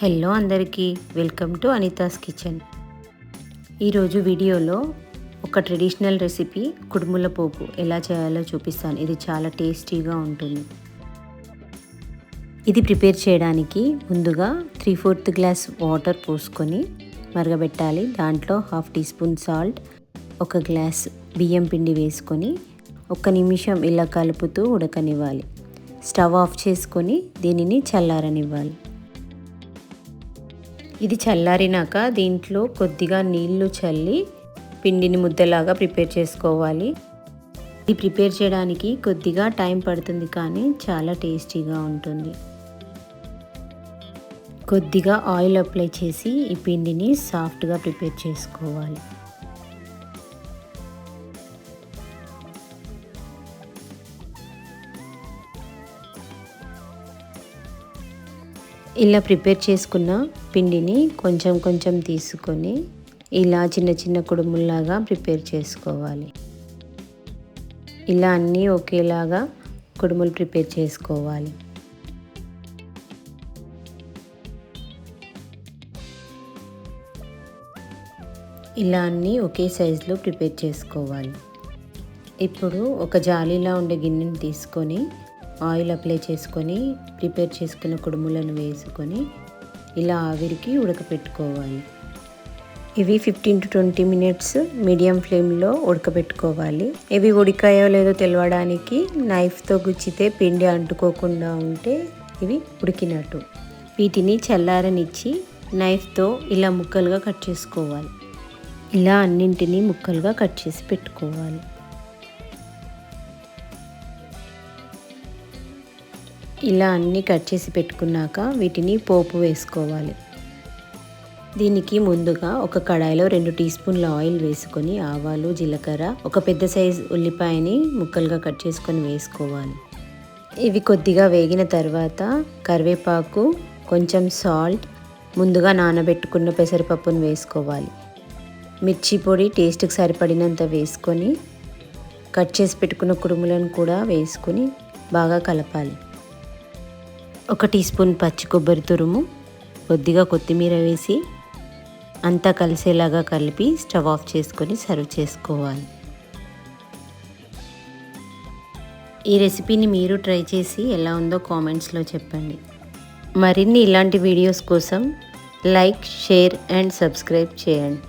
Hello అందరికీ welcome to Anita's kitchen. ఈరోజు వీడియోలో ఒక ట్రెడిషనల్ రెసిపీ కుడుముల పోపు ఎలా చేయాలో చూపిస్తాను. ఇది చాలా టేస్టీగా ఉంటుంది. ఇది ప్రిపేర్ చేయడానికి ముందుగా త్రీ ఫోర్త్ గ్లాస్ వాటర్ పోసుకొని మరగబెట్టాలి. దాంట్లో హాఫ్ టీ స్పూన్ సాల్ట్ ఒక గ్లాస్ బియ్యం పిండి వేసుకొని ఒక నిమిషం ఇలా కలుపుతూ ఉడకనివ్వాలి. స్టవ్ ఆఫ్ చేసుకొని దీనిని చల్లారనివ్వాలి. ఇది చల్లారినాక దీంట్లో కొద్దిగా నీళ్ళు చల్లి పిండిని ముద్దలాగా ప్రిపేర్ చేసుకోవాలి. ఇది ప్రిపేర్ చేయడానికి కొద్దిగా టైం పడుతుంది కానీ చాలా టేస్టీగా ఉంటుంది. కొద్దిగా ఆయిల్ అప్లై చేసి ఈ పిండిని సాఫ్ట్గా ప్రిపేర్ చేసుకోవాలి. ఇలా ప్రిపేర్ చేసుకున్న పిండిని కొంచెం కొంచెం తీసుకొని ఇలా చిన్న చిన్న కుడుముల్లాగా ప్రిపేర్ చేసుకోవాలి. ఇలా అన్నీ ఒకేలాగా కుడుములు ప్రిపేర్ చేసుకోవాలి. ఇలా అన్నీ ఒకే సైజులో ప్రిపేర్ చేసుకోవాలి. ఇప్పుడు ఒక జాలీలా ఉండే గిన్నెని తీసుకొని ఆయిల్ అప్లై చేసుకొని ప్రిపేర్ చేసుకున్న కుడుములను వేసుకొని ఇలా ఆవిరికి ఉడకపెట్టుకోవాలి. ఇవి fifteen to twenty minutes medium ఫ్లేమ్లో ఉడకబెట్టుకోవాలి ఇవి ఉడికాయో లేదో తెలవడానికి నైఫ్తో గుచ్చితే పిండి అంటుకోకుండా ఉంటే ఇవి ఉడికినట్టు. వీటిని చల్లారనిచ్చి నైఫ్తో ఇలా ముక్కలుగా కట్ చేసుకోవాలి. ఇలా అన్నింటినీ ముక్కలుగా కట్ చేసి పెట్టుకోవాలి. ఇలా అన్నీ కట్ చేసి పెట్టుకున్నాక వీటిని పోపు వేసుకోవాలి. దీనికి ముందుగా ఒక కడాయిలో రెండు టీ స్పూన్ల ఆయిల్ వేసుకొని ఆవాలు జీలకర్ర ఒక పెద్ద సైజ్ ఉల్లిపాయని ముక్కలుగా కట్ చేసుకొని వేసుకోవాలి. ఇవి కొద్దిగా వేగిన తర్వాత కరివేపాకు కొంచెం సాల్ట్ ముందుగా నానబెట్టుకున్న పెసరపప్పును వేసుకోవాలి. మిర్చి పొడి టేస్ట్కి సరిపడినంత వేసుకొని కట్ చేసి పెట్టుకున్న కుడుములను కూడా వేసుకొని బాగా కలపాలి. ఒక టీ స్పూన్ పచ్చి కొబ్బరి తురుము కొద్దిగా కొత్తిమీర వేసి అంతా కలిసేలాగా కలిపి స్టవ్ ఆఫ్ చేసుకొని సర్వ్ చేసుకోవాలి. ఈ రెసిపీని మీరు ట్రై చేసి ఎలా ఉందో కామెంట్స్లో చెప్పండి. మరిన్ని ఇలాంటి వీడియోస్ కోసం లైక్ షేర్ అండ్ సబ్స్క్రైబ్ చేయండి.